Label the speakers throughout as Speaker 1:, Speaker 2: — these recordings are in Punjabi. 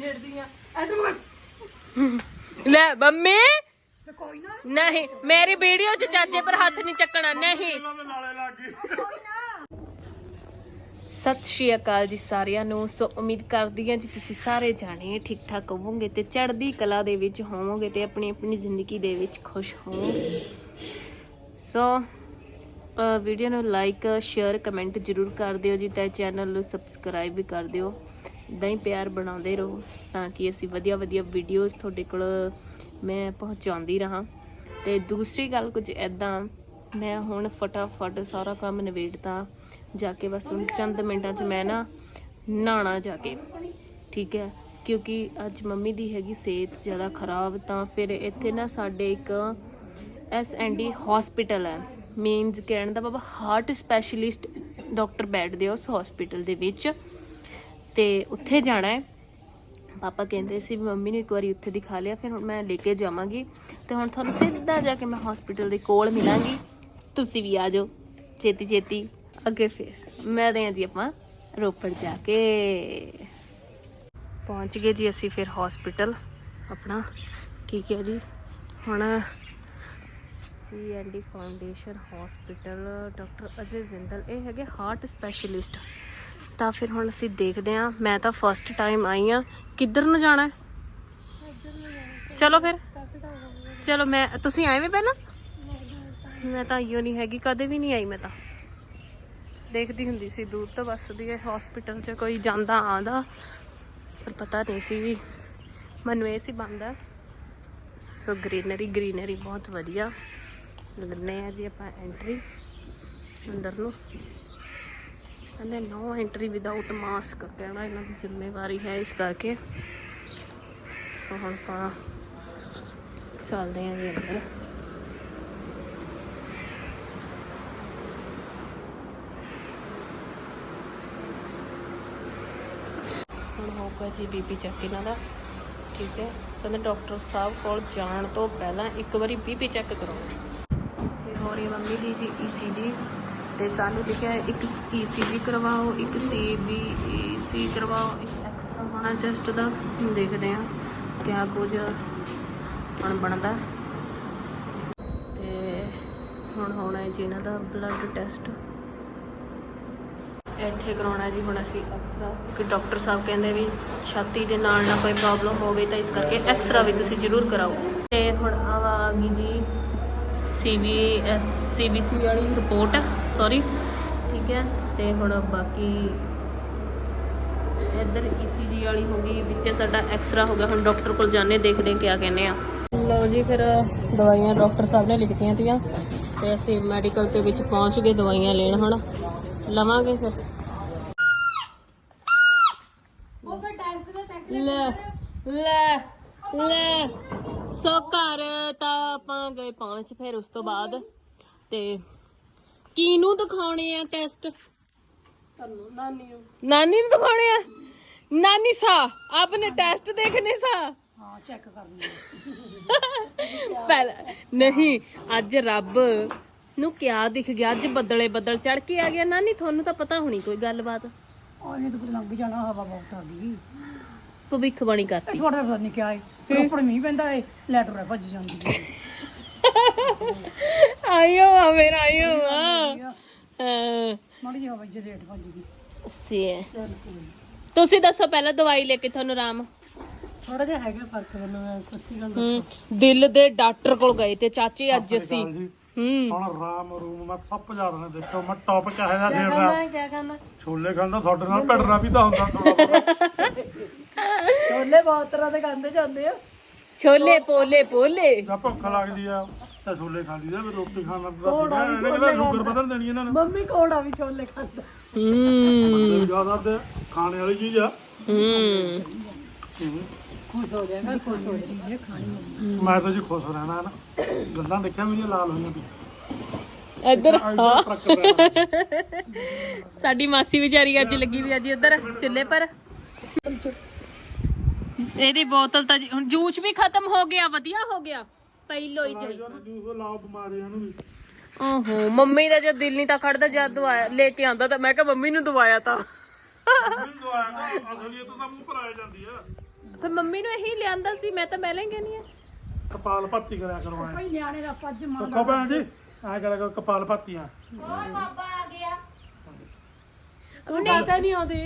Speaker 1: ਛੇੜਦੀ ਆ। ਐਦਾਂ
Speaker 2: ਲੈ ਮੰਮੀ।
Speaker 1: ਤੇ ਕੋਈ ਨਾ।
Speaker 2: ਨਹੀਂ ਮੇਰੀ ਵੀਡੀਓ 'ਚ ਚਾਚੇ ਪਰ ਹੱਥ ਨਹੀਂ ਚੱਕਣਾ ਨਹੀਂ।
Speaker 3: ਇਹਨਾਂ ਦੇ ਨਾਲੇ ਲੱਗ ਗਈ।
Speaker 2: ਸਤਿ ਸ਼੍ਰੀ ਅਕਾਲ ਜੀ ਸਾਰਿਆਂ ਨੂੰ। ਸੋ ਉਮੀਦ ਕਰਦੀ ਹਾਂ ਜੀ ਤੁਸੀਂ ਸਾਰੇ ਜਾਣੇ ਠੀਕ ਠਾਕ ਹੋਵੋਗੇ ਤੇ ਚੜ੍ਹਦੀ ਕਲਾ ਦੇ ਵਿੱਚ ਹੋਵੋਗੇ ਤੇ ਆਪਣੀ ਆਪਣੀ ਜ਼ਿੰਦਗੀ ਦੇ ਵਿੱਚ ਖੁਸ਼ ਹੋਵੋਗੇ। ਸੋ ਅ, ਵੀਡੀਓ ਨੂੰ ਲਾਈਕ ਸ਼ੇਅਰ ਕਮੈਂਟ ਜ਼ਰੂਰ ਕਰ ਦਿਓ ਜੀ ਤੇ ਚੈਨਲ ਨੂੰ ਸਬਸਕ੍ਰਾਈਬ ਵੀ ਕਰ ਦਿਓ। ਇਦਾਂ ਹੀ ਪਿਆਰ ਬਣਾਉਂਦੇ ਰਹੋ ਤਾਂ ਕਿ ਅਸੀਂ ਵਧੀਆ ਵਧੀਆ ਵੀਡੀਓਜ਼ ਤੁਹਾਡੇ ਕੋਲ ਮੈਂ ਪਹੁੰਚਾਉਂਦੀ ਰਹਾਂ। ਤੇ ਦੂਸਰੀ ਗੱਲ ਕੁਝ ਐਦਾਂ ਮੈਂ ਹੁਣ ਫਟਾਫਟ ਸਾਰਾ ਕੰਮ ਨਿਬੇੜਤਾ। ਜਾ ਕੇ ਬਸ ਹੁਣ ਚੰਦ ਮਿੰਟਾਂ 'ਚ ਮੈਂ ਨਾ ਨਹਾਣਾ ਜਾ ਕੇ, ਠੀਕ ਹੈ? ਕਿਉਂਕਿ ਅੱਜ ਮੰਮੀ ਦੀ ਹੈਗੀ ਸਿਹਤ ਜ਼ਿਆਦਾ ਖਰਾਬ, ਤਾਂ ਫਿਰ ਇੱਥੇ ਨਾ ਸਾਡੇ ਇੱਕ ਐਸ ਐਂਡ ਡੀ ਹਸਪੀਟਲ ਹੈ। ਮੀਨਸ ਕਹਿਣ ਦਾ ਬਾਬਾ ਹਾਰਟ ਸਪੈਸ਼ਲਿਸਟ ਡਾਕਟਰ ਬੈਠਦੇ ਆ ਉਸ ਹਸਪੀਟਲ ਦੇ ਵਿੱਚ। ਤੇ ਉੱਥੇ ਜਾਣਾ ਹੈ। ਪਾਪਾ ਕਹਿੰਦੇ ਸੀ ਵੀ ਮੰਮੀ ਨੂੰ ਇੱਕ ਵਾਰੀ ਉੱਥੇ ਦਿਖਾ ਲਿਆ, ਫਿਰ ਹੁਣ ਮੈਂ ਲੈ ਕੇ ਜਾਵਾਂਗੀ। ਤੇ ਹੁਣ ਤੁਹਾਨੂੰ ਸਿੱਧਾ ਜਾ ਕੇ ਮੈਂ ਹਸਪੀਟਲ ਦੇ ਕੋਲ ਮਿਲਾਂਗੀ। ਤੁਸੀਂ ਵੀ ਆ ਜਾਓ। ਛੇਤੀ ਛੇਤੀ ਅੱਗੇ ਫਿਰ ਮਿਲਦੇ ਹਾਂ ਜੀ ਆਪਾਂ ਰੋਪੜ ਜਾ ਕੇ। ਪਹੁੰਚ ਗਏ ਜੀ ਅਸੀਂ ਫਿਰ ਹਸਪੀਟਲ ਆਪਣਾ ਠੀਕ ਹੈ ਜੀ? ਹੁਣ CND foundation hospital doctor Ajay Jindal, ਇਹ ਹੈਗੇ ਹਾਰਟ ਸਪੈਸ਼ਲਿਸਟ ਤਾਂ ਫਿਰ ਹੁਣ ਅਸੀਂ ਦੇਖਦੇ ਹਾਂ। ਮੈਂ ਤਾਂ ਫਸਟ ਟਾਈਮ ਆਈ ਆ ਕਿੱਧਰ ਨੂੰ ਜਾਣਾ ਚਲੋ ਫਿਰ। ਚਲੋ ਮੈਂ, ਤੁਸੀਂ ਆਏ ਵੇ ਪਹਿਲਾਂ? ਮੈਂ ਤਾਂ ਆਈਓ ਨਹੀਂ ਹੈਗੀ। ਕਦੇ ਵੀ ਨਹੀਂ ਆਈ ਮੈਂ ਤਾਂ। ਦੇਖਦੀ ਹੁੰਦੀ ਸੀ, ਦੂਰ ਤੋਂ ਬਸ ਵੀ ਇਹ ਹਸਪੀਟਲ 'ਚ ਕੋਈ ਜਾਂਦਾ ਆਂਦਾ ਪਰ ਪਤਾ ਨਹੀਂ ਸੀ ਵੀ, ਮੈਨੂੰ ਇਹ ਸੀ ਬੰਦਾ। ਸੋ ਗ੍ਰੀਨਰੀ ਗ੍ਰੀਨਰੀ ਬਹੁਤ ਵਧੀਆ। ਲੱਗਨੇ ਆ ਜੀ ਆਪਾਂ ਐਂਟਰੀ ਅੰਦਰ ਨੂੰ। ਕਹਿੰਦੇ ਨੋ ਐਂਟਰੀ ਵਿਦਆਊਟ ਮਾਸਕ ਕਹਿਣਾ ਇਹਨਾਂ ਦੀ ਜ਼ਿੰਮੇਵਾਰੀ ਹੈ ਇਸ ਕਰਕੇ। ਸੋ ਹੁਣ ਆਪਾਂ ਚੱਲਦੇ ਹਾਂ ਜੀ ਅੰਦਰ। ਹੁਣ ਹੋਊਗਾ ਜੀ ਬੀਪੀ ਚੈੱਕ ਇਹਨਾਂ ਦਾ, ਠੀਕ ਹੈ? ਕਹਿੰਦੇ ਡਾਕਟਰ ਸਾਹਿਬ ਕੋਲ ਜਾਣ ਤੋਂ ਪਹਿਲਾਂ ਇੱਕ ਵਾਰੀ ਬੀਪੀ ਚੈੱਕ ਕਰਾਓ। ਤੇ ਹੋ ਰਹੀ ਮੰਮੀ ਦੀ ਜੀ ਈਸੀਜੀ ਤੇ ਸਾਨੂੰ ਲਿਖਿਆ ਹੈ, ਇੱਕ ਈਸੀਜੀ ਕਰਵਾਓ, ਇੱਕ ਸੀਬੀਸੀ ਕਰਵਾਓ, ਇੱਕ ਐਕਸਰਾ ਹੋਣਾ ਚੈਸਟ ਦਾ ਦੇਖਦੇ ਹਾਂ ਕਿਆ ਕੁਝ ਹੁਣ ਬਣਦਾ। ਤੇ ਹੁਣ ਹੋਣਾ ਹੈ ਜੀ ਇਹਨਾਂ ਦਾ ਬਲੱਡ ਟੈਸਟ ਇੱਥੇ ਕਰਾਉਣਾ ਜੀ ਹੁਣ ਅਸੀਂ ਐਕਸਰਾ ਕਿ ਡਾਕਟਰ ਸਾਹਿਬ ਕਹਿੰਦੇ ਵੀ ਛਾਤੀ ਦੇ ਨਾਲ ਨਾ ਕੋਈ ਪ੍ਰੋਬਲਮ ਹੋਵੇ ਤਾਂ ਇਸ ਕਰਕੇ ਐਕਸਰਾ ਵੀ ਤੁਸੀਂ ਜ਼ਰੂਰ ਕਰਾਓ। ਤੇ ਹੁਣ ਆਹ ਆ ਗਈ ਜੀ ਸੀਬੀਐਸ ਸੀਬੀਸੀ ਵਾਲੀ ਰਿਪੋਰਟ ਸੌਰੀ ਠੀਕ ਹੈ ਤੇ ਹੁਣ ਬਾਕੀ ਇੱਧਰ ਈਸੀਜੀ ਵਾਲੀ ਹੋ ਗਈ ਵਿੱਚ ਸਾਡਾ ਐਕਸਰਾ ਹੋ ਗਿਆ ਹੁਣ ਡਾਕਟਰ ਕੋਲ ਜਾਣੇ ਦੇਖਦੇ ਕਿਆ ਕਹਿੰਦੇ ਆ। ਲਓ ਜੀ ਫਿਰ ਦਵਾਈਆਂ ਡਾਕਟਰ ਸਾਹਿਬ ਨੇ ਲਿਖਤੀਆਂ ਤੀਆਂ ਤੇ ਅਸੀਂ ਮੈਡੀਕਲ ਦੇ ਵਿੱਚ ਪਹੁੰਚ ਗਏ ਦਵਾਈਆਂ ਲੈਣ ਹੁਣ। ਲਵਾਂਗੇ ਫਿਰ। ਲੈ ਲੈ ਲੈ। ਸੋ ਘਰ ਤਾਂ ਆਪਾਂ ਗਏ ਪਹੁੰਚ ਫਿਰ ਉਸ ਤੋਂ ਬਾਅਦ ਤੇ ਕਿਹਨੂੰ ਦਿਖਾਉਣੇ ਆ ਟੈਸਟ ਨਾਨੀ ਨੂੰ। ਨਾਨੀ ਨੂੰ ਦਿਖਾਉਣੇ ਆ? ਨਾਨੀ ਸਾ ਆਪਨੇ ਟੈਸਟ ਦੇਖਨੇ ਸਾ।
Speaker 1: ਹਾਂ ਚੈੱਕ ਕਰ ਲਈ
Speaker 2: ਪਹਿਲਾਂ ਨਹੀਂ ਅੱਜ ਰੱਬ ਨੂੰ ਕਿਆ ਦਿਖ ਗਿਆ? ਅੱਜ ਬੱਦਲੇ ਬੱਦਲ ਚੜ ਕੇ ਆ ਗਿਆ। ਨਾਨੀ ਤੁਹਾਨੂੰ ਤਾਂ ਪਤਾ ਹੋਣੀ ਕੋਈ ਗੱਲਬਾਤ।
Speaker 1: ਉਹਨੇ ਤਾਂ ਪਤਾ ਲੱਗ ਜਾਣਾ ਹਵਾ ਬਹੁਤ ਆ ਗਈ।
Speaker 2: ਭਵਿੱਖ ਬਾਣੀ
Speaker 1: ਇਹ
Speaker 2: ਕਰਤੀ
Speaker 1: ਥੋੜਾ ਜਿਹਾ ਪਤਾ ਨਹੀਂ ਕਿਆ ਹੈ ਫਿਰ ਉੱਪਰ ਮੀਂਹ ਪੈਂਦਾ ਹੈ ਲੈਟਰ ਹੈ ਭੱਜ ਜਾਂਦੀ ਹੈ
Speaker 2: ਆਇਓ ਆ ਮੇਰਾ ਆਇਓ।
Speaker 1: ਗਈ
Speaker 2: ਸੀ
Speaker 1: ਚਲ ਕੋਈ
Speaker 2: ਤੁਸੀਂ ਦੱਸੋ ਪਹਿਲਾਂ ਦਵਾਈ ਲੈ ਕੇ ਤੁਹਾਨੂੰ ਆਰਾਮ।
Speaker 1: ਥੋੜਾ ਜਿਹਾ ਹੈਗਾ ਫ਼ਰਕ ਮੈਨੂੰ ਮੈਂ ਸੱਚੀ ਗੱਲ
Speaker 2: ਹੂੰ ਦਿਲ ਦੇ ਡਾਕਟਰ ਕੋਲ ਗਏ ਤੇ ਚਾਚੇ ਅੱਜ ਅਸੀਂ
Speaker 3: ਜੀ।
Speaker 2: ਹੂੰ।
Speaker 3: ਹੁਣ ਰਾਮ ਰੂਮ ਮੈਂ ਸਭ ਭਜਾ ਦੇਣਾ ਦੇਖੋ ਮੈਂ ਟੌਪ ਚਾਹੇ ਦਾ
Speaker 2: ਕਿਆ ਕਰਨਾ
Speaker 3: ਛੋਲੇ ਖਾਂਦਾ ਤੁਹਾਡੇ ਨਾਲ ਭੜਨਾ ਵੀ ਤਾਂ ਹੁੰਦਾ ਥੋੜਾ
Speaker 1: ਛੋਲੇ ਬਹੁਤ ਤਰ੍ਹਾਂ ਦੇ ਖਾਂਦੇ ਜਾਂਦੇ ਆ।
Speaker 2: ਛੋਲੇ ਪੋਲੇ ਪੋਲੇ।
Speaker 3: ਜਾਂ ਭੁੱਖ ਲੱਗਦੀ ਆ? ਤਾਂ ਛੋਲੇ ਖਾ ਲਈਦਾ ਫਿਰ ਰੋਟੀ ਖਾਣਾ ਤਾਂ ਇਹਨੇ ਕਿਹੜਾ ਸ਼ੂਗਰ ਬਦਲ ਦੇਣੀ ਇਹਨਾਂ ਨੂੰ।
Speaker 1: ਮੰਮੀ ਕੋੜਾ ਵੀ ਛੋਲੇ ਖਾਂਦਾ।
Speaker 2: ਹੂੰ।
Speaker 3: ਜ਼ਿਆਦਾ ਤੇ ਖਾਣੇ ਵਾਲੀ ਚੀਜ਼ ਆ।
Speaker 2: ਹੂੰ
Speaker 3: ਹੂੰ।
Speaker 1: ਖੁਸ਼ ਹੋ ਜਾਏਗਾ ਖੁਸ਼ ਹੋ ਚੀਜ਼ ਖਾਣੀ
Speaker 3: ਮੈਂ ਤਾਂ ਜੀ ਖੁਸ਼ ਰਹਿਣਾ ਹੈ ਨਾ। ਗੱਲਾਂ ਦੇਖਿਆ ਮੇਰੀਆਂ ਲਾਲ ਹੋਈਆਂ ਵੀ
Speaker 2: ਇੱਧਰ ਹਾਂ।
Speaker 3: ਟਰੱਕ।
Speaker 2: ਸਾਡੀ ਮਾਸੀ ਵਿਚਾਰੀ ਅੱਜ ਲੱਗੀ ਵੀ ਅੱਜ ਇੱਧਰ ਚੁੱਲ੍ਹੇ ਪਰ। ਇਹਦੀ ਬੋਤਲ ਤਾਂ ਜੀ- ਹੁਣ ਜੂਸ ਵੀ ਖਤਮ ਹੋ ਗਿਆ ਵਧੀਆ ਹੋ ਗਿਆ। ਪਹਿਲੋ ਹੀ ਜਾਈ।
Speaker 3: ਜੂਸ ਲਾਓ ਬਿਮਾਰੀਆਂ ਨੂੰ ਵੀ।
Speaker 2: ਓਹੋ ਮੰਮੀ ਦਾ ਜਦ ਦਿਲ ਨਹੀਂ ਤਾਂ ਖੜਦਾ ਜਦ ਦਵਾਇਆ ਲੈ ਕੇ ਆਂਦਾ ਤਾਂ ਮੈਂ ਕਿਹਾ ਮੰਮੀ ਨੂੰ ਦਵਾਇਆ ਤਾਂ।
Speaker 3: ਮੈਨੂੰ ਦਵਾਇਆ ਨਾ ਅਸਲੀਅਤ ਤਾਂ ਮੂੰਹ ਪਰ ਆ ਜਾਂਦੀ ਆ।
Speaker 4: ਫਿਰ ਮੰਮੀ ਨੂੰ ਇਹੀ ਲਿਆਂਦਾ ਸੀ ਮੈਂ ਤਾਂ ਪਹਿਲਾਂ ਹੀ ਕਹਿੰਦੀ ਆ।
Speaker 3: ਕਪਾਲ ਭਾਤੀ ਕਰਿਆ ਕਰੋ ਐ।
Speaker 1: ਭਾਈ ਨਿਆਣੇ ਦਾ ਪੱਜ ਮਾਰ
Speaker 3: ਦੇਖੋ ਭੈਣ ਜੀ ਐ ਕਰਿਆ ਕਰੋ ਕਪਾਲ ਭਾਤੀਆਂ
Speaker 4: ਹੋਰ ਬਾਬਾ ਆ ਗਿਆ।
Speaker 1: ਤੂੰ ਕਾਹਤੇ ਨਹੀਂ ਆਉਂਦੀ।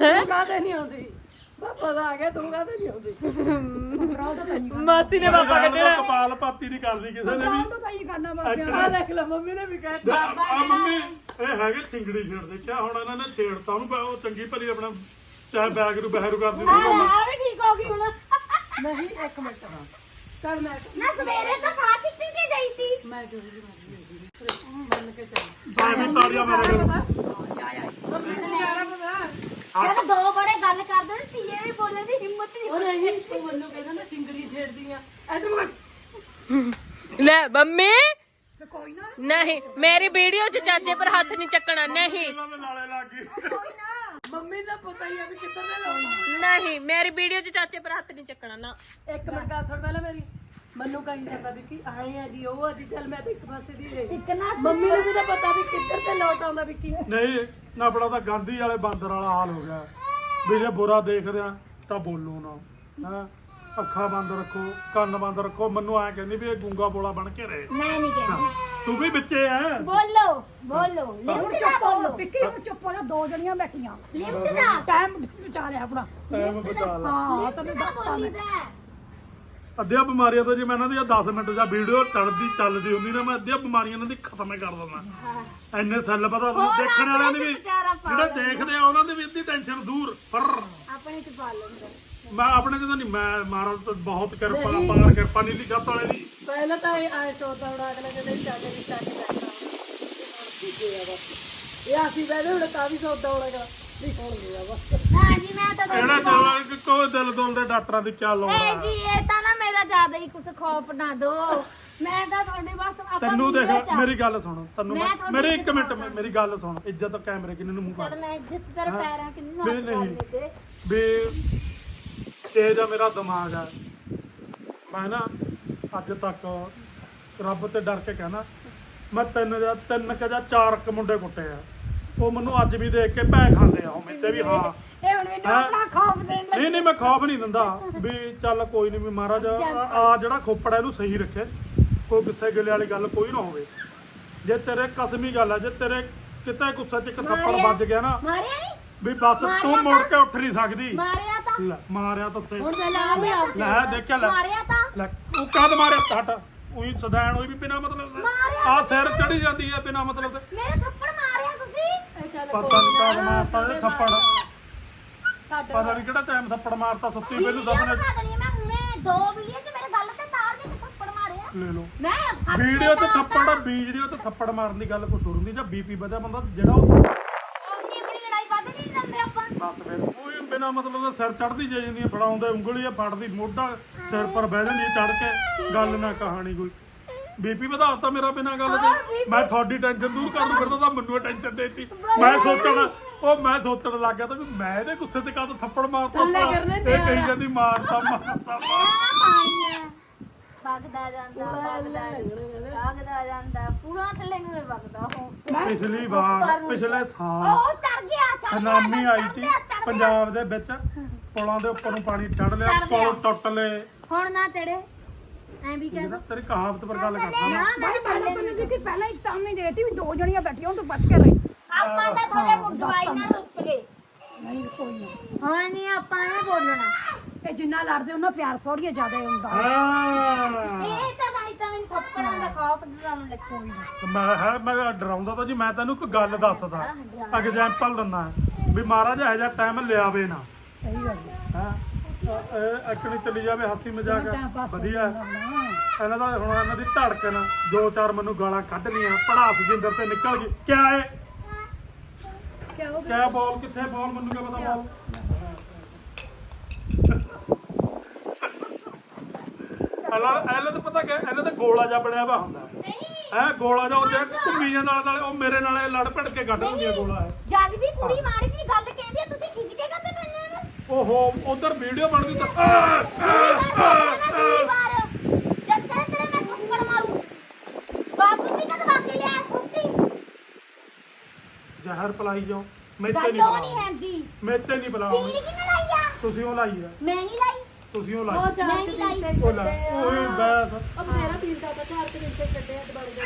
Speaker 4: ਹੈ?
Speaker 1: ਕਾਹਤੇ ਨਹੀਂ ਆਉਂਦੀ। ਪਾਪਾ ਦਾ ਆ ਗਿਆ ਤੂੰ ਕਾਹਤੇ ਨਹੀਂ ਆਉਂਦੀ? ਭਰਾ ਤਾਂ ਤਾਈ
Speaker 4: ਮਾਸੀ ਨੇ
Speaker 3: ਦਿਓ,
Speaker 4: ਕੱਢਣਾ
Speaker 3: ਕਪਾਲ ਭਾਤੀ ਨਹੀਂ ਕਰਨੀ ਕਿਸੇ ਨੇ
Speaker 1: ਭਰਾ
Speaker 3: ਵੀ।
Speaker 1: ਤਾਂ ਤਾਈ ਕਰਨਾ ਬਸ ਆ ਦੇਖ ਲੈ ਮੰਮੀ ਨੇ ਵੀ ਕਹਿ
Speaker 3: ਆ ਮੰਮੀ ਇਹ ਹੈਗੇ ਛਿੰਗੜੀ ਛੇੜ ਦੇਖਿਆ ਹੁਣ ਇਹਨਾਂ ਨੇ ਛੇੜਤਾ ਉਹਨੂੰ ਬਾ- ਉਹ ਚੰਗੀ ਭਲੀ ਆਪਣਾ ਚਾਹੇ ਬੈਗ ਨੂੰ ਬਹਿਰੂ ਕਰ ਦਿੰਦੀ
Speaker 4: ਆ ਵੀ ਠੀਕ ਹੋ ਗਈ ਹੁਣ।
Speaker 1: ਨਹੀਂ ਇੱਕ ਮਿੰਟ ਚੱਲ ਮੈਂ
Speaker 4: ਨਾ ਸਵੇਰੇ ਤਾਂ ਸਾਥ ਕਿੱਥੇ ਕੇ ਗਈ ਸੀ।
Speaker 1: ਮੈਂ ਜੋ ਵੀ ਮੰਨ ਕੇ ਚੱਲ।
Speaker 3: ਚਾਹੇ ਵੀ ਤਾੜੀਆਂ ਮਾਰੇ ਕਰੋ
Speaker 1: ਮੰਮੀ ਨੇ ਯਾਰਾ ਪਤਾ?
Speaker 4: ਜਦੋਂ ਦੋ ਬੜੇ ਗੱਲ ਕਰਦੇ ਨੇ ਤੀਏ ਵੀ ਬੋਲਣ ਦੀ ਹਿੰਮਤ ਨਹੀਂ
Speaker 1: ਉਹ ਨਹੀਂ ਤੂੰ ਮੈਨੂੰ ਕਹਿੰਦਾ ਨਾ ਸਿੰਗਰੀ ਛੇੜਦੀਆਂ ਐ
Speaker 4: ਲੈ ਮੰਮੀ।
Speaker 1: ਕੋਈ ਨਾ।
Speaker 4: ਨਹੀਂ ਮੇਰੀ ਵੀਡੀਓ 'ਚ ਚਾਚੇ ਪਰ ਹੱਥ ਨਹੀਂ ਚੱਕਣਾ ਨਹੀਂ।
Speaker 3: ਇਹਨਾਂ ਦੇ ਨਾਲੇ ਲੱਗ ਗਈ।
Speaker 1: ਕੋਈ ਨਾ। ਮੰਮੀ ਦਾ ਪਤਾ ਹੀ ਆ ਵੀ ਕਿੱਧਰ ਦੇ ਲਾਉਣੀ।
Speaker 4: ਨਹੀਂ ਮੇਰੀ ਵੀਡੀਓ 'ਚ ਚਾਚੇ ਪਰ ਹੱਥ ਨਹੀਂ ਚੱਕਣਾ ਨਾ।
Speaker 1: ਇੱਕ ਮਿੰਟ ਗੱਲ ਸੁਣ ਪਹਿਲਾਂ ਮੇਰੀ। ਮੈਨੂੰ ਕਹੀ ਜਾਂਦਾ ਵੀ ਕਿ ਆਏ ਆ ਜੀ ਉਹ ਆ ਚੱਲ ਮੈਂ ਤਾਂ ਇੱਕ ਪਾਸੇ ਦੀ ਰਹੀ।
Speaker 4: ਇੱਕ ਨਾ
Speaker 1: ਮੰਮੀ ਨੂੰ ਵੀ ਤਾਂ ਪਤਾ ਵੀ ਕਿੱਧਰ ਤੇ ਲੋਟ ਆਉਂਦਾ ਵੀ ਕੀ।
Speaker 3: ਨਹੀਂ ਨਾ ਆਪਣਾ ਤਾਂ ਗਾਂਧੀ ਵਾਲੇ ਬਾਂਦਰ ਵਾਲਾ ਹਾਲ ਹੋ ਗਿਆ। ਵੀ ਜੇ ਬੁਰਾ ਦੇਖਦੇ ਆ ਤਾਂ ਬੋਲੋ ਨਾ। ਹਾਂ? ਅੱਖਾਂ ਬੰਦ ਰੱਖੋ ਕੰਨ ਬੰਦ ਰੱਖੋ। ਮੈਨੂੰ ਐ ਕਹਿੰਦੀ ਵੀ ਇਹ ਗੂੰਗਾ ਬੋਲਾ ਬਣ ਕੇ ਰਹੇ।
Speaker 4: ਮੈਂ ਨਹੀਂ ਕਹਿੰਦੀ।
Speaker 3: ਤੂੰ ਵੀ ਵਿੱਚੇ ਐ।
Speaker 4: ਬੋਲੋ ਬੋਲੋ
Speaker 1: ਹੁਣ ਚੁੱਪ ਹੋ ਵਿੱਕੀ ਹੁਣ ਚੁੱਪ ਹੋ ਜਾ ਦੋ ਜਣੀਆਂ ਬੈਠੀਆਂ।
Speaker 4: ਲਿਫਟ ਦਾ?
Speaker 1: ਟਾਈਮ ਆਪਣਾ।
Speaker 3: ਟਾਈਮ ਬਚਾ ਲਾ
Speaker 1: ਹਾਂ ਤੈਨੂੰ ਦੱਸਤਾ ਮੈਂ।
Speaker 3: ਅੱਧੀਆਂ ਬਿਮਾਰੀਆਂ ਤੋਂ ਜੇ ਮੈਂ ਇਹਨਾਂ ਦੀ 10 ਮਿੰਟ ਜਾਂ ਵੀਡੀਓ ਚੱਲਦੀ ਚੱਲਦੀ ਹੁੰਦੀ ਨਾ ਮੈਂ ਅੱਧੀਆਂ ਬਿਮਾਰੀਆਂ ਇਹਨਾਂ ਦੀ ਖਤਮ ਹੀ ਕਰ ਦਿੰਦਾ। ਐਨੇ ਸੈੱਲ ਪਤਾ ਤੁਹਾਨੂੰ ਦੇਖਣ ਵਾਲਿਆਂ ਦੀ ਵੀ ਜਿਹੜੇ ਦੇਖਦੇ ਆ ਉਹਨਾਂ ਦੀ ਵੀ ਅੱਧੀ ਟੈਨਸ਼ਨ ਦੂਰ ਪਰ
Speaker 4: ਆਪਣੇ ਚ ਪਾ ਲੈਂਦਾ।
Speaker 3: ਮੈਂ ਆਪਣੇ ਤੇ ਤਾਂ ਨਹੀਂ ਮੈਂ ਮਹਾਰਾਜ ਤੋਂ ਬਹੁਤ ਕਿਰਪਾ ਪਾਰ ਕਿਰਪਾ ਨੀਲੀ ਛੱਤ ਵਾਲੇ ਦੀ।
Speaker 1: ਪਹਿਲਾਂ ਤਾਂ ਇਹ ਆਏ ਸੋਤਾ ਉਡਾ ਅਗਲੇ ਕਹਿੰਦੇ ਸਾਡੇ ਦੀ ਸਾਡੇ ਬੈਠਾ ਇਹ ਅਸੀਂ ਬੈਠੇ ਹੁਣ ਤਾਂ ਵੀ ਸੋਦਾ ਉੜਾ ਨਹੀਂ ਹੁਣ ਗਿਆ ਬਸ
Speaker 4: ਹਾਂ ਜੀ ਮੈਂ ਤਾਂ
Speaker 3: ਕਿਹੜਾ ਚੱਲ ਕੋਈ ਦਿਲ ਦੋਲ ਦੇ ਡਾਕਟਰਾਂ ਦੀ ਚੱਲ
Speaker 4: ਏ
Speaker 3: ਆਉਣਾ
Speaker 4: ਜੀ ਇਹ ਤਾਂ ਨਾ ਮੇਰਾ ਜ਼ਿਆਦਾ ਹੀ ਕੁਝ ਖੌਫ ਨਾ ਦੋ ਮੈਂ ਤਾਂ ਤੁਹਾਡੇ ਬਸ ਆਪਾਂ
Speaker 3: ਤੈਨੂੰ ਦੇਖ
Speaker 4: video ਚ ਆ।
Speaker 3: ਮੇਰੀ ਗੱਲ ਸੁਣ ਤੈਨੂੰ
Speaker 4: ਮੈਂ
Speaker 3: ਮੈਂ
Speaker 4: ਤੁਹਾਡੀ
Speaker 3: ਮੇਰੀ ਇੱਕ
Speaker 4: ਇੱਜ਼ਤ
Speaker 3: ਮਿੰਟ
Speaker 4: ਕਰਦਾ।
Speaker 3: ਮੇਰੀ ਗੱਲ ਸੁਣ ਇੱਜ਼ਤ ਕੈਮਰੇ ਕਿੰਨੇ ਨੂੰ ਮੂੰਹ ਕਰ
Speaker 4: ਚੱਲ ਮੈਂ ਇੱਜ਼ਤ ਤੇਰੇ
Speaker 3: ਹਾਂ।
Speaker 4: ਪੈਰਾਂ ਕਿੰਨੀ
Speaker 3: ਨਹੀਂ,
Speaker 4: ਹੱਥ ਕਰ
Speaker 3: ਨਹੀਂ।
Speaker 4: ਦਿੱਤੇ
Speaker 3: ਵੀ ਤੇਜ ਆ ਮੇਰਾ ਦਿਮਾਗ ਆ ਮੈਂ ਨਾ ਅੱਜ ਤੱਕ ਰੱਬ ਤੇ ਡਰ ਕੇ ਕਹਿਣਾ ਮੈਂ ਤਿੰਨ ਜਾਂ ਤਿੰਨ ਕਿ ਜਾਂ ਚਾਰ ਕ ਮੁੰਡੇ ਕੁੱਟੇ ਆ ਉਹ ਮੈਨੂੰ ਅੱਜ ਵੀ ਦੇਖ ਕੇ ਭੈ ਖਾਂਦੇ ਆ ਉਹ ਮੇਰੇ ਤੇ ਵੀ ਹਾਂ।
Speaker 1: ਇਹ ਹੁਣ ਮੈਨੂੰ
Speaker 3: ਹੈਂ?
Speaker 1: ਆਪਣਾ ਖੌਫ ਦੇਣ ਲੱਗ।
Speaker 3: ਨਹੀਂ ਨਹੀਂ ਮੈਂ ਖੌਫ ਨਹੀਂ ਦਿੰਦਾ ਵੀ ਚੱਲ ਕੋਈ ਨਹੀਂ ਵੀ ਮਹਾਰਾਜ ਆ ਜਿਹੜਾ ਖੋਪੜਾ ਇਹਨੂੰ ਸਹੀ ਰੱਖੇ ਕੋਈ ਗੁੱਸੇ ਗਿਲੇ ਵਾਲੀ ਗੱਲ ਕੋਈ ਨਾ ਹੋਵੇ। ਜੇ ਤੇਰੇ ਕਸਮੀ ਗੱਲ ਆ ਜੇ ਤੇਰੇ ਕਿਤੇ ਗੁੱਸੇ 'ਚ ਇੱਕ ਥੱਪੜ
Speaker 4: ਮਾਰਿਆ?
Speaker 3: ਵੱਜ ਗਿਆ ਨਾ
Speaker 4: ਮਾਰਿਆ ਨਹੀਂ
Speaker 3: ਵੀ ਬਸ ਤੂੰ ਮੁੜ ਕੇ ਉੱਠ ਨਹੀਂ ਸਕਦੀ।
Speaker 4: ਮਾਰਿਆ ਤਾਂ?
Speaker 3: ਲੈ ਮਾਰਿਆ ਤਾਂ ਉੱਤੇ
Speaker 1: ਹੁਣ ਲਾ ਵੀ ਆਪ
Speaker 3: ਲੈ ਦੇਖਿਆ ਲੈ।
Speaker 4: ਮਾਰਿਆ ਤਾਂ?
Speaker 3: ਲੈ ਤੂੰ ਕਦ ਮਾਰਿਆ? ਹਟ। ਉਹੀ ਸਦੈਣ ਹੋਈ ਵੀ ਬਿਨਾ ਮਤਲਬ
Speaker 4: ਮਾਰਿਆ
Speaker 3: ਆ ਸਿਰ ਚੜੀ ਜਾਂਦੀ ਹੈ ਬਿਨਾ ਮਤਲਬ
Speaker 4: ਮੇਰੇ ਥੱਪੜ ਮਾਰਿਆ ਤੁਸੀਂ
Speaker 1: ਇਹ ਚੱਲ
Speaker 3: ਪਤਾ ਨਹੀਂ ਕਦ ਮਾਰਤਾ ਇਹ ਥੱਪੜ। ਪਤਾ ਨਹੀਂ ਕਿਹੜਾ ਟਾਈਮ ਥੱਪੜ ਮਾਰਤਾ ਸੁੱਤੀ ਸਾਹਮਣੇ।
Speaker 4: ਦਿਖਾ ਦੇਣੀ ਆ ਮੈਂ ਹੁਣੇ ਦੋ ਵੀਡੀਓ 'ਚ ਮੇਰੇ ਗੱਲ ਤੇ ਤਾਰ ਦੇ ਕੇ ਥੱਪੜ ਮਾਰਿਆ
Speaker 3: ਲੈ ਲਓ।
Speaker 4: ਮੈਂ
Speaker 3: ਵੀਡੀਓ ਥੱਪੜ ਵੀਡੀਓ ਤੇ ਥੱਪੜ ਮਾਰਨ ਦੀ ਗੱਲ ਕੁਛ ਹੋਰ ਹੁੰਦੀ ਜਾਂ ਬੀਪੀ ਵਧਿਆ ਬੰਦਾ ਜਿਹੜਾ ਉਹ
Speaker 4: ਆਪਣੀ ਆਪਣੀ ਲੜਾਈ ਵੱਧ ਨਹੀਂ ਜਾਂਦੇ ਆਪਾਂ।
Speaker 3: ਬਸ ਫਿਰ ਕੋਈ ਬਿਨਾ ਮਤਲਬ ਦੇ ਸਿਰ ਚੜਦੀ ਜੇ ਜਾਂਦੀ ਹੈ ਫੜਾਉਂਦੇ ਉਂਗਲੀ ਆ ਫੜਦੀ ਮੋਢਾ ਸਿਰ ਪਰ ਬਹਿ ਜਾਂਦੀ ਚੜ ਕੇ ਗੱਲ ਨਾ ਕਹਾਣੀ ਕੋਈ। ਬੀਪੀ ਵਧਾਤਾ ਮੇਰਾ ਬਿਨਾ ਗੱਲ ਤੇ। ਮੈਂ ਤੁਹਾਡੀ ਟੈਨਸ਼ਨ ਦੂਰ ਕਰਨ ਨੂੰ ਫਿਰਦਾ ਤਾਂ ਮੈਨੂੰ ਟੈਨਸ਼ਨ ਦੇਤੀ। ਮੈਂ ਸੋਚਣ ਉਹ ਮੈਂ ਸੋਚਣ ਲੱਗ ਗਿਆ ਤਾਂ ਵੀ ਮੈਂ ਇਹਦੇ ਗੁੱਸੇ ਤੇ ਕਾਹਤੋਂ ਥੱਪੜ ਮਾਰਤਾ ਇਹ ਕਹੀ ਜਾਂਦੀ ਮਾਰਤਾ ਮਾਰਤਾ।
Speaker 4: ਵਗਦਾ ਜਾਂਦਾ ਵਗਦਾ ਜਾਂਦਾ ਪੂਰਾ ਥੱਲੇ ਨੂੰ ਹੀ ਵਗਦਾ ਉਹ।
Speaker 3: ਪਿਛਲੀ ਵਾਰ ਪਿਛਲੇ ਸਾਲ
Speaker 4: ਉਹ ਚੜ ਗਿਆ
Speaker 3: ਸੁਨਾਮੀ ਆਈ ਸੀ। ਪੰਜਾਬ ਦੇ ਵਿੱਚ। ਪੁਲਾਂ ਦੇ ਉੱਪਰ ਨੂੰ ਪਾਣੀ ਚੜ ਲਿਆ। ਪੁਲ ਟੁੱਟ ਲਏ।
Speaker 4: ਹੁਣ ਨਾ ਚੜੇ ਐ ਵੀ ਕਹਿ
Speaker 3: ਜਿਹੜਾ ਤੇਰੀ ਕਹਾਵਤ ਪਰ ਗੱਲ ਕਰਦਾ।
Speaker 4: ਨਾ
Speaker 3: ਨਾ
Speaker 4: ਨਾ
Speaker 1: ਭਾਈ ਪਹਿਲਾਂ ਤੈਨੂੰ ਦੇਖੀ ਪਹਿਲਾਂ ਹੀ ਸਾਹਮਣੇ ਦੇਤੀ ਵੀ ਦੋ ਜਣੀਆਂ ਬੈਠੀਆਂ ਤੂੰ ਬਚ ਕੇ ਰਹੀ।
Speaker 4: ਆਪਾਂ ਤਾਂ ਤੁਹਾਡੇ ਮੁੰਡਵਾਈ ਨਾਲ ਰੁੱਸ ਗਏ।
Speaker 1: ਨਹੀਂ ਕੋਈ ਨਹੀਂ।
Speaker 4: ਹਾਂ ਨਹੀਂ ਆਪਾਂ ਨੇ ਬੋਲਣਾ।
Speaker 1: ਇਹ ਜਿੰਨਾ ਲੜਦੇ ਉਹਨਾਂ ਪਿਆਰ ਸੋਰੀਏ ਜ਼ਿਆਦਾ ਹੁੰਦਾ।
Speaker 3: ਹਾਂ।
Speaker 4: ਇਹ ਤਾਂ ਨਹੀਂ ਤਾਂ ਮੈਨੂੰ ਥੱਪੜਾਂ ਦਾ ਖੌਫ ਡਰਾਉਣ ਲੱਗੋ
Speaker 3: ਮੈਂ ਹੈ ਮੈਂ ਡਰਾਉਂਦਾ ਤਾਂ ਜੀ ਮੈਂ ਤੈਨੂੰ ਇੱਕ ਗੱਲ ਦੱਸਦਾ। ਐਗਜ਼ਾਮਪਲ ਦਿੰਦਾ। ਵੀ ਮਹਾਰਾਜ ਇਹੋ ਜਿਹਾ ਟਾਈਮ ਲਿਆਵੇ ਨਾ।
Speaker 1: ਸਹੀ ਗੱਲ ਹੈ।
Speaker 3: ਹੈ? ਇਹ ਅਕਣੀ ਚਲੀ ਜਾਵੇ ਹਾਸੀ ਮਜ਼ਾਕ ਵਧੀਆ। ਇਹਨਾਂ ਦਾ ਹੁਣ ਇਹਨਾਂ ਦੀ ਧੜਕਣ ਦੋ ਚਾਰ ਮੈਨੂੰ ਗਾਲਾਂ ਕੱਢ ਲੀਆਂ ਪੜਾਸ ਜਿੰਦਰ ਤੇ ਨਿਕਲ ਗਈ। ਕਿਆ ਹੈ
Speaker 1: ਕਿਆ ਹੋ
Speaker 3: ਕਿਆ ਬਾਲ ਕਿੱਥੇ ਬਾਲ ਮੈਨੂੰ ਕਿਆ ਪਤਾ ਬਾਲ? ਇਹਨਾਂ ਇਹਨਾਂ ਤਾਂ ਪਤਾ ਕਿ ਇਹਨਾਂ ਦਾ ਗੋਲਾ ਜਿਹਾ ਬਣਿਆ ਵਾ ਹੁੰਦਾ। ਹੈ ਗੋਲਾ ਜਿਹਾ ਉਹ ਜਿਹੜਾ ਘੁੰਮੀ ਜਾਂਦਾ ਨਾਲ ਉਹ ਮੇਰੇ ਨਾਲ ਇਹ ਲੜ ਭਿੜ ਕੇ ਕੱਢ ਹੁੰਦੀਆਂ ਗੋਲਾ। ਹੈ
Speaker 4: ਜਦ ਵੀ ਕੁੜੀ ਮਾੜੀ ਗੱਲ ਕਹਿੰਦੀ ਆ ਤੁਸੀਂ ਖਿੱਚ ਕੇ ਕਰਦੇ ਪੈਣੇ ਨੇ
Speaker 3: ਓਹੋ ਉਧਰ ਵੀਡੀਓ ਬਣਦੀ ਤਾਂ
Speaker 4: ਮੈਂ ਮਾਰੂ
Speaker 3: ਜ਼ਹਿਰ ਪਲਾਈ ਜਾਓ। ਮੈਤੇ ਨਹੀਂ
Speaker 4: ਹੈਗੀ।
Speaker 3: ਮੈਤੇ ਨਹੀਂ
Speaker 4: ਲਾਈ ਆ?
Speaker 3: ਤੁਸੀਂ ਉਹ ਲਾਈ ਆ।
Speaker 4: ਮੈਂ ਨਹੀਂ ਲਾਈ।
Speaker 3: ਤੁਸੀਂ ਉਹ ਲਾਈ
Speaker 1: ਚਾਰ
Speaker 4: ਨਹੀਂ ਲਾਈ।
Speaker 3: ਉਹ ਲੈ
Speaker 1: ਛੱਡੇ ਆ।
Speaker 3: ਓਏ ਬੈਸ।
Speaker 1: ਉਹ ਬਥੇਰਾ ਪੀਰ ਦਾ ਤਾਂ ਚਾਰ ਤੇ ਛੱਡਿਆ ਤੇ ਬਣ ਗਿਆ।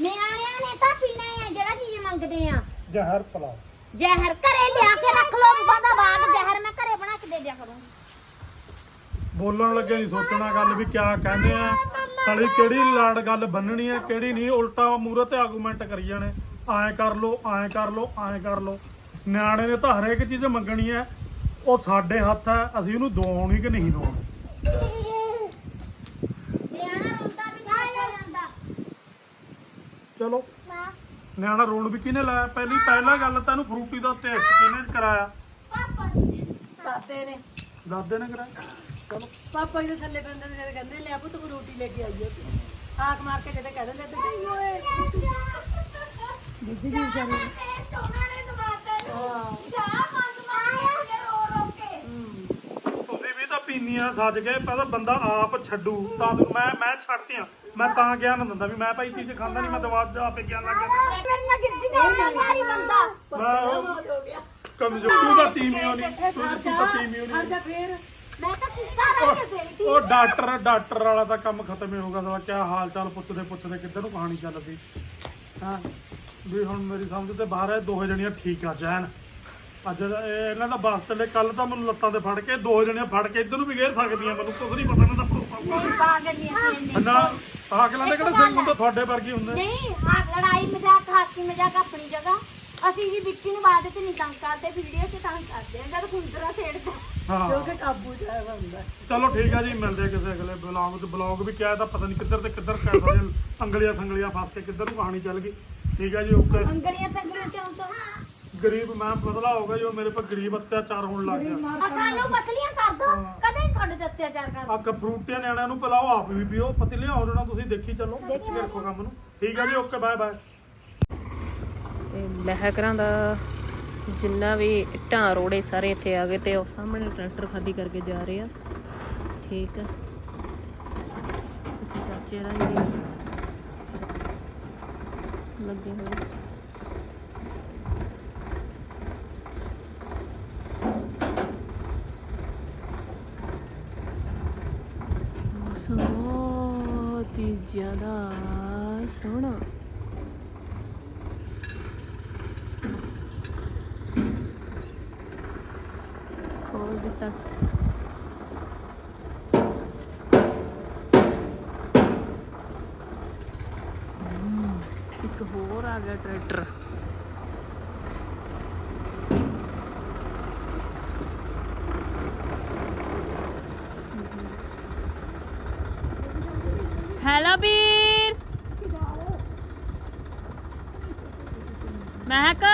Speaker 4: ਨਿਆਣਿਆਂ ਨੇ ਤਾਂ ਪੀਣਾ ਹੈ ਜਿਹੜਾ ਚੀਜ਼ ਮੰਗਦੇ ਆ।
Speaker 3: ਜ਼ਹਿਰ ਪਲਾ
Speaker 4: ਜ਼ਹਿਰ ਘਰੇ ਲਿਆ ਕੇ ਰੱਖ ਲੋ ਬੰਦਾ ਬਾਅਦ ਜ਼ਹਿਰ ਮੈਂ ਘਰੇ ਬਣਾ ਕੇ ਦੇ ਦਿਆ ਕਰੂੰ
Speaker 3: ਬੋਲਣ ਲੱਗੇ ਨਹੀਂ ਸੋਚਣਾ ਗੱਲ ਵੀ ਕਿਆ ਕਹਿੰਦੇ ਆ। ਸਾਲੀ ਕਿਹੜੀ ਲੜ ਗੱਲ ਬੰਨਣੀ ਆ ਕਿਹੜੀ ਨਹੀਂ ਉਲਟਾ ਤੇ ਆਰਗੂਮੈਂਟ ਕਰੀ ਜਾਣੇ। ਐਂ ਕਰ ਲੋ ਐਂ ਕਰ ਲੋ ਐਂ ਕਰ ਲੋ ਨਿਆਣੇ ਨੇ ਤਾਂ ਹਰੇਕ ਚੀਜ਼ ਮੰਗਣੀ ਹੈ ਉਹ ਸਾਡੇ ਹੱਥ ਹੈ ਅਸੀਂ ਉਹਨੂੰ ਦਵਾਉਣੀ ਕਿ ਨਹੀਂ ਦਵਾਉਣੀ?
Speaker 4: ਨਿਆਣਾ ਰੋਂਦਾ ਵੀ ਨਹੀਂ ਜਾਂਦਾ?
Speaker 3: ਚਲੋ। ਨਿਆਣਾ ਰੋਣ ਵੀ ਕਿਹਨੇ ਲਾਇਆ? ਪਹਿਲੀ ਪਹਿਲਾ ਗੱਲ ਤਾਂ ਇਹਨੂੰ ਫਰੂਟੀ ਦਾ ਟੇਸਟ ਕਿਹਨੇ ਕਰਾਇਆ?
Speaker 4: ਪਾਪਾ
Speaker 1: ਨੇ
Speaker 3: ਦਾਦੇ ਨੇ। ਕਰਾਇਆ? ਚਲੋ।
Speaker 1: ਪਾਪਾ ਜੀ ਦੇ ਥੱਲੇ ਪੈਂਦੇ ਨੇ ਜਦ ਕਹਿੰਦੇ ਲਿਆ ਪੁੱਤ ਕੋ ਰੋਟੀ ਲੈ ਕੇ ਆਈਏ ਆਕ ਮਾਰ ਕੇ ਜਦੋਂ ਕਹਿ ਦਿੰਦੇ ਤੇ। ਓਏ। ਦਿੱਦੀ ਜੀ ਵਿਚਾਰੀ ਨੂੰ।
Speaker 4: ਸੋਨਾ ਨੇ ਦਵਾਤਾ
Speaker 1: ਹਾਂ।
Speaker 4: ਜਾ ਮੰਗ ਮੰਗ ਕੇ ਰੋ ਰੋ ਕੇ।
Speaker 3: ਤੁਸੀਂ ਵੀ ਤਾਂ ਪੀਨੀਆਂ ਸੱਜ ਗਏ ਪਹਿਲਾਂ ਬੰਦਾ ਆਪ ਛੱਡੂ। ਤਾਂ ਮੈਂ ਮੈਂ ਛੱਡਤੀਆਂ। ਮੈਂ ਤਾਂ ਗਿਆਨ ਦਿੰਦਾ ਵੀ ਮੈਂ ਭਾਈ ਚੀਜ਼ ਖਾਂਦਾ ਨਹੀਂ ਮੈਂ ਦਵਾ ਆਪੇ ਗਿਆਨ ਲੱਗ ਗਿਆ
Speaker 4: ਮੇਰੇ ਨਾਲ ਗਿਰ ਜੂਗਾ ਮਾਰੀ ਬੰਦਾ
Speaker 3: ਮੈਂ
Speaker 1: ਹੋ ਗਿਆ
Speaker 3: ਕਮਜ਼ੋਰ ਤੂੰ ਤਾਂ ਤੀਵੀਂ ਨਹੀਂ ਤੂੰ ਤੂੰ ਤਾਂ
Speaker 1: ਹਰ
Speaker 3: ਨਹੀਂ
Speaker 1: ਫੇਰ
Speaker 4: ਮੈਂ ਤਾਂ ਕੁੱਤਾ ਰਹਿ ਕੇ ਦੇਤੀ
Speaker 3: ਉਹ ਡਾਕਟਰ ਡਾਕਟਰ ਵਾਲਾ ਤਾਂ ਕੰਮ ਖਤਮ ਹੀ ਹੋਗਾ ਸਾਲਾ ਕਿਆ ਹਾਲ ਚਾਲ ਪੁੱਛਦੇ ਪੁੱਛਦੇ ਕਿੱਧਰ ਨੂੰ ਕਹਾਣੀ ਚੱਲ ਪਈ। ਹਾਂ? ਵੀ ਹੁਣ ਮੇਰੀ ਸਮਝ ਤੇ ਬਾਹਰ ਹੈ ਦੋਹੇ ਜਣੀਆਂ ਠੀਕ ਆ ਜਾਣ ਅੱਜ ਇਹ- ਇਹਨਾਂ ਦਾ ਬੱਸ ਚੱਲੇ ਕੱਲ ਤਾਂ ਮੈਨੂੰ ਲੱਤਾਂ ਤੇ ਫੜ ਕੇ ਦੋ ਜਣੀਆਂ ਫੜ ਕੇ ਇੱਧਰ ਨੂੰ ਵੀ ਗੇਰ ਸਕਦੀਆਂ ਮੈਨੂੰ ਕੁਝ ਨਹੀਂ ਪਤਾ ਦਾ ਭਰੋਸਾ
Speaker 4: ਨਹੀਂ ਪਾਗਲ ਨਹੀਂ।
Speaker 3: ਨਾ ਆਕਲਾਂ ਦੇ ਕਿਹੜੇ ਸਿੰਘ ਹੁੰਦੇ ਤੁਹਾਡੇ ਵਰਗੇ ਹੁੰਦੇ।
Speaker 4: ਨਹੀਂ ਹਾਂ ਲੜਾਈ ਮਜ਼ਾਕ ਹਾਸੀ ਮਜ਼ਾਕ ਆਪਣੀ ਜਗ੍ਹਾ। ਅਸੀਂ ਜੀ ਵਿੱਕੀ ਨੂੰ ਬਾਅਦ ਚ ਨਹੀਂ ਤੰਗ ਕਰਦੇ ਵੀਡੀਓ 'ਚ ਤੰਗ ਕਰਦੇ ਆ ਜਦ ਕੁੰਦਰਾ ਛੇੜਦਾ।
Speaker 3: ਹਾਂ।
Speaker 1: ਕਿਉਂਕਿ ਕਾਬੂ ਚ ਆਇਆ ਹੁੰਦਾ
Speaker 3: ਚਲੋ ਠੀਕ ਆ ਜੀ ਮਿਲਦੇ ਆ ਕਿਸੇ ਅਗਲੇ ਬਲੌਗ ਤੇ ਬਲੌਗ ਵੀ ਕਿਹਾ ਤਾਂ ਪਤਾ ਨਹੀਂ ਕਿੱਧਰ ਤੇ ਕਿੱਧਰ ਪੈ ਸਕਦੇ ਅੰਗਲੀਆਂ ਸੰਗਲੀਆਂ ਫਸ ਕੇ ਕਿੱਧਰ ਨੂੰ ਕਹਾਣੀ ਚੱਲ ਗਈ। ਠੀਕ ਆ ਜੀ ਓਕੇ।
Speaker 4: ਅੰਗਲੀਆਂ ਸੰਗਲੀਆਂ ਕਿਉਂ ਤੋਂ
Speaker 3: ਗਰੀਬ ਮੈਂ ਬਦਲਾ ਹੋ ਗਿਆ ਜੋ ਮੇਰੇ ਪਰ ਗਰੀਬ ਅਤਿਆਚਾਰ ਹੋਣ ਲੱਗ ਗਿਆ।
Speaker 4: ਆ ਸਾਨੂੰ ਪਤਲੀਆਂ ਕਰ ਦੋ। ਕਦੇ ਨੀ ਤੁਹਾਡੇ ਤੇ ਅਤਿਆਚਾਰ ਕਰ
Speaker 3: ਆ ਫਰੂਟੀਆਂ ਨਿਆਣਿਆਂ ਨੂੰ ਪਿਲਾਓ ਆਪ ਵੀ ਪੀਓ। ਪਤੀਲੇ ਹੋ ਜਾਣਾ ਤੁਸੀਂ ਦੇਖੀ ਚੱਲੋ। ਦੇਖੀ ਰੱਖੋ ਕੰਮ ਨੂੰ। ਠੀਕ ਆ ਜੀ ਓਕੇ ਬਾਏ ਬਾਏ।
Speaker 2: ਤੇ ਮਹਿਕਰਾਂ ਦਾ ਜਿੰਨਾ ਵੀ ਇੱਟਾਂ ਰੋੜੇ ਸਾਰੇ ਇੱਥੇ ਆ ਗਏ ਤੇ ਉਹ ਸਾਹਮਣੇ ਟਰੈਕਟਰ ਖਾਲੀ ਕਰਕੇ ਜਾ ਰਹੇ ਆ। ਠੀਕ ਆ। ਇੱਥੇ ਚਾਚੇ ਰੰਗੇ। ਲੱਗੇ ਹੋਏ ਮੌਸਮ ਬਹੁਤ ਹੀ ਜ਼ਿਆਦਾ ਸੋਹਣਾ। ਖੋਲ ਦਿੱਤਾ। ਹੈਲੋ ਵੀਰ। ਮਹਿਕ